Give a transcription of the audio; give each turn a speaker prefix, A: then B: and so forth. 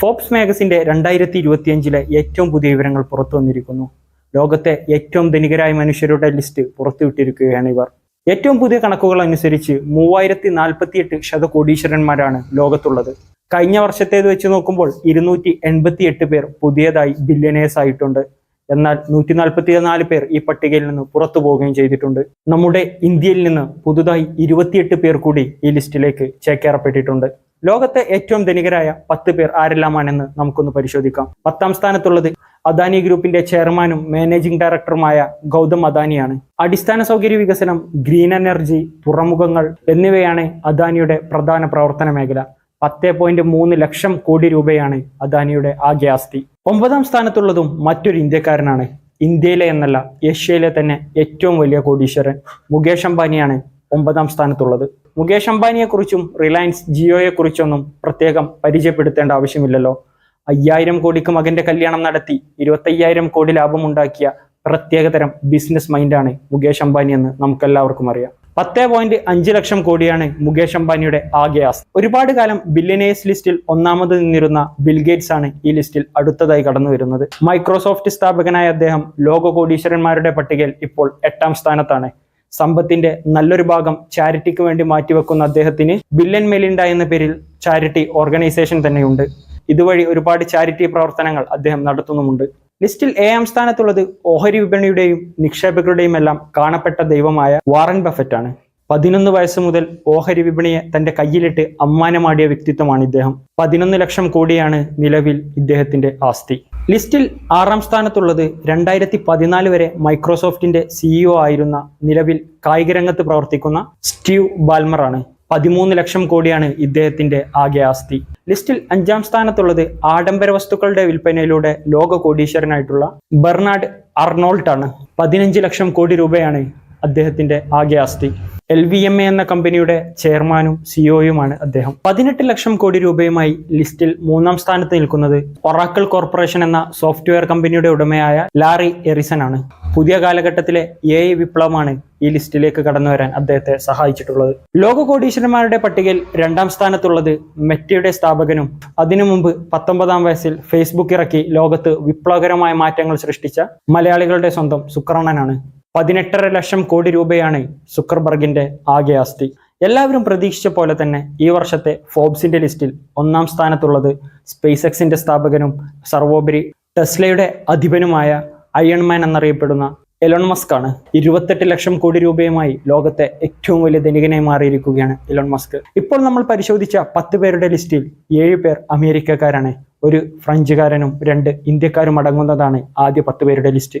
A: Forbes മാഗസിന്റെ രണ്ടായിരത്തി ഇരുപത്തിയഞ്ചിലെ ഏറ്റവും പുതിയ വിവരങ്ങൾ പുറത്തു വന്നിരിക്കുന്നു. ലോകത്തെ ഏറ്റവും ധനികരായ മനുഷ്യരുടെ ലിസ്റ്റ് പുറത്തുവിട്ടിരിക്കുകയാണ് ഇവർ. ഏറ്റവും പുതിയ കണക്കുകൾ അനുസരിച്ച് മൂവായിരത്തി നാൽപ്പത്തിയെട്ട് ശതകോടീശ്വരന്മാരാണ് ലോകത്തുള്ളത്. കഴിഞ്ഞ വർഷത്തേത് വെച്ച് നോക്കുമ്പോൾ ഇരുന്നൂറ്റി എൺപത്തി എട്ട് പേർ പുതിയതായി ബില്യനേഴ്സ് ആയിട്ടുണ്ട്. എന്നാൽ നൂറ്റി നാൽപ്പത്തി നാല് പേർ ഈ പട്ടികയിൽ നിന്ന് പുറത്തു പോവുകയും ചെയ്തിട്ടുണ്ട്. നമ്മുടെ ഇന്ത്യയിൽ നിന്ന് പുതുതായി ഇരുപത്തിയെട്ട് പേർ കൂടി ഈ ലിസ്റ്റിലേക്ക് ചേക്കേറപ്പെട്ടിട്ടുണ്ട്. ലോകത്തെ ഏറ്റവും ധനികരായ പത്ത് പേർ ആരെല്ലാമാണെന്ന് നമുക്കൊന്ന് പരിശോധിക്കാം. പത്താം സ്ഥാനത്തുള്ളത് അദാനി ഗ്രൂപ്പിന്റെ ചെയർമാനും മാനേജിംഗ് ഡയറക്ടറുമായ ഗൗതം അദാനിയാണ്. അടിസ്ഥാന സൗകര്യ വികസനം ഗ്രീൻ എനർജി തുറമുഖങ്ങൾ എന്നിവയാണ് അദാനിയുടെ പ്രധാന പ്രവർത്തന മേഖല. പത്ത് പോയിന്റ് മൂന്ന് ലക്ഷം കോടി രൂപയാണ് അദാനിയുടെ ആകെ ആസ്തി. ഒമ്പതാം സ്ഥാനത്തുള്ളതും മറ്റൊരു ഇന്ത്യക്കാരനാണ്. ഇന്ത്യയിലെ എന്നല്ല ഏഷ്യയിലെ തന്നെ ഏറ്റവും വലിയ കോടീശ്വരൻ മുകേഷ് അംബാനിയാണ്. ഒമ്പതാം സ്ഥാനത്തുള്ളത്. മുകേഷ് അംബാനിയെക്കുറിച്ചും റിലയൻസ് ജിയോയെക്കുറിച്ചൊന്നും പ്രത്യേകം പരിചയപ്പെടുത്തേണ്ട ആവശ്യമില്ലല്ലോ. അയ്യായിരം കോടിക്ക് മകന്റെ കല്യാണം നടത്തി ഇരുപത്തയ്യായിരം കോടി ലാഭമുണ്ടാക്കിയ പ്രത്യേകതരം ബിസിനസ് മൈൻഡാണ് മുകേഷ് അംബാനി എന്ന് നമുക്കെല്ലാവർക്കും അറിയാം. പത്തേ പോയിന്റ് അഞ്ച് ലക്ഷം കോടിയാണ് മുകേഷ് അംബാനിയുടെ ആകെ ആസ്തി. ഒരുപാട് കാലം ബില്യനേഴ്സ് ലിസ്റ്റിൽ ഒന്നാമത് നിന്നിരുന്ന ബിൽഗേറ്റ്സ് ആണ് ഈ ലിസ്റ്റിൽ അടുത്തതായി കടന്നു വരുന്നത്. മൈക്രോസോഫ്റ്റ് സ്ഥാപകനായ അദ്ദേഹം ലോക കോടീശ്വരന്മാരുടെ പട്ടികയിൽ ഇപ്പോൾ എട്ടാം സ്ഥാനത്താണ്. സമ്പത്തിന്റെ നല്ലൊരു ഭാഗം ചാരിറ്റിക്ക് വേണ്ടി മാറ്റിവെക്കുന്ന അദ്ദേഹത്തിന് ബില്ലൻ മെലിൻഡ എന്ന പേരിൽ ചാരിറ്റി ഓർഗനൈസേഷൻ തന്നെയുണ്ട്. ഇതുവഴി ഒരുപാട് ചാരിറ്റി പ്രവർത്തനങ്ങൾ അദ്ദേഹം നടത്തുന്നുമുണ്ട്. ലിസ്റ്റിൽ ഏഴാം സ്ഥാനത്തുള്ളത് ഓഹരി വിപണിയുടെയും നിക്ഷേപകരുടെയും എല്ലാം കാണപ്പെട്ട ദൈവമായ വാറൻ ബഫറ്റ് ആണ് പതിനൊന്ന് വയസ്സ് മുതൽ ഓഹരി വിപണിയെ തന്റെ കയ്യിലിട്ട് അമ്മാനമാടിയ വ്യക്തിത്വമാണ് ഇദ്ദേഹം. പതിനൊന്ന് ലക്ഷം കോടിയാണ് നിലവിൽ ഇദ്ദേഹത്തിന്റെ ആസ്തി. ലിസ്റ്റിൽ ആറാം സ്ഥാനത്തുള്ളത് രണ്ടായിരത്തി പതിനാല് വരെ മൈക്രോസോഫ്റ്റിന്റെ സിഇഒ ആയിരുന്ന നിലവിൽ കായിക രംഗത്ത് പ്രവർത്തിക്കുന്ന സ്റ്റീവ് ബാൽമർ ആണ്. പതിമൂന്ന് ലക്ഷം കോടിയാണ് ഇദ്ദേഹത്തിന്റെ ആകെ ആസ്തി. ലിസ്റ്റിൽ അഞ്ചാം സ്ഥാനത്തുള്ളത് ആഡംബര വസ്തുക്കളുടെ വിൽപ്പനയിലൂടെ ലോക കോടീശ്വരനായിട്ടുള്ള ബെർണാഡ് അർണോൾട്ട് ആണ് പതിനഞ്ച് ലക്ഷം കോടി രൂപയാണ് അദ്ദേഹത്തിന്റെ ആകെ ആസ്തി എൽ വി എം എ എന്ന കമ്പനിയുടെ ചെയർമാനും സിഇഒയുമാണ് അദ്ദേഹം. പതിനെട്ട് ലക്ഷം കോടി രൂപയുമായി ലിസ്റ്റിൽ മൂന്നാം സ്ഥാനത്ത് നിൽക്കുന്നത് ഒറാക്കിൾ കോർപ്പറേഷൻ എന്ന സോഫ്റ്റ്വെയർ കമ്പനിയുടെ ഉടമയായ ലാറി എറിസൺ ആണ് പുതിയ കാലഘട്ടത്തിലെ എ ഐ വിപ്ലവമാണ് ഈ ലിസ്റ്റിലേക്ക് കടന്നു വരാൻ അദ്ദേഹത്തെ സഹായിച്ചിട്ടുള്ളത്. ലോക കോടീശ്വരന്മാരുടെ പട്ടികയിൽ രണ്ടാം സ്ഥാനത്തുള്ളത് മെറ്റയുടെ സ്ഥാപകനും അതിനു മുമ്പ് പത്തൊമ്പതാം വയസ്സിൽ ഫേസ്ബുക്ക് ഇറക്കി ലോകത്ത് വിപ്ലവകരമായ മാറ്റങ്ങൾ സൃഷ്ടിച്ച മലയാളികളുടെ സ്വന്തം സുക്രണനാണ് പതിനെട്ടര ലക്ഷം കോടി രൂപയാണ് സുക്കർബർഗിന്റെ ആകെ ആസ്തി. എല്ലാവരും പ്രതീക്ഷിച്ച പോലെ തന്നെ ഈ വർഷത്തെ ഫോബ്സിന്റെ ലിസ്റ്റിൽ ഒന്നാം സ്ഥാനത്തുള്ളത് സ്പേസ് എക്സിന്റെ സ്ഥാപകനും സർവോപരി ടെസ്ലയുടെ അധിപനുമായ അയൺമാൻ എന്നറിയപ്പെടുന്ന എലോൺ മസ്ക് ആണ് ഇരുപത്തെട്ട് ലക്ഷം കോടി രൂപയുമായി ലോകത്തെ ഏറ്റവും വലിയ ധനികനായി മാറിയിരിക്കുകയാണ് എലോൺ മസ്ക്. ഇപ്പോൾ നമ്മൾ പരിശോധിച്ച പത്ത് പേരുടെ ലിസ്റ്റിൽ ഏഴ് പേർ അമേരിക്കക്കാരാണ്. ഒരു ഫ്രഞ്ചുകാരനും രണ്ട് ഇന്ത്യക്കാരും അടങ്ങുന്നതാണ് ആദ്യ പത്ത് പേരുടെ ലിസ്റ്റ്.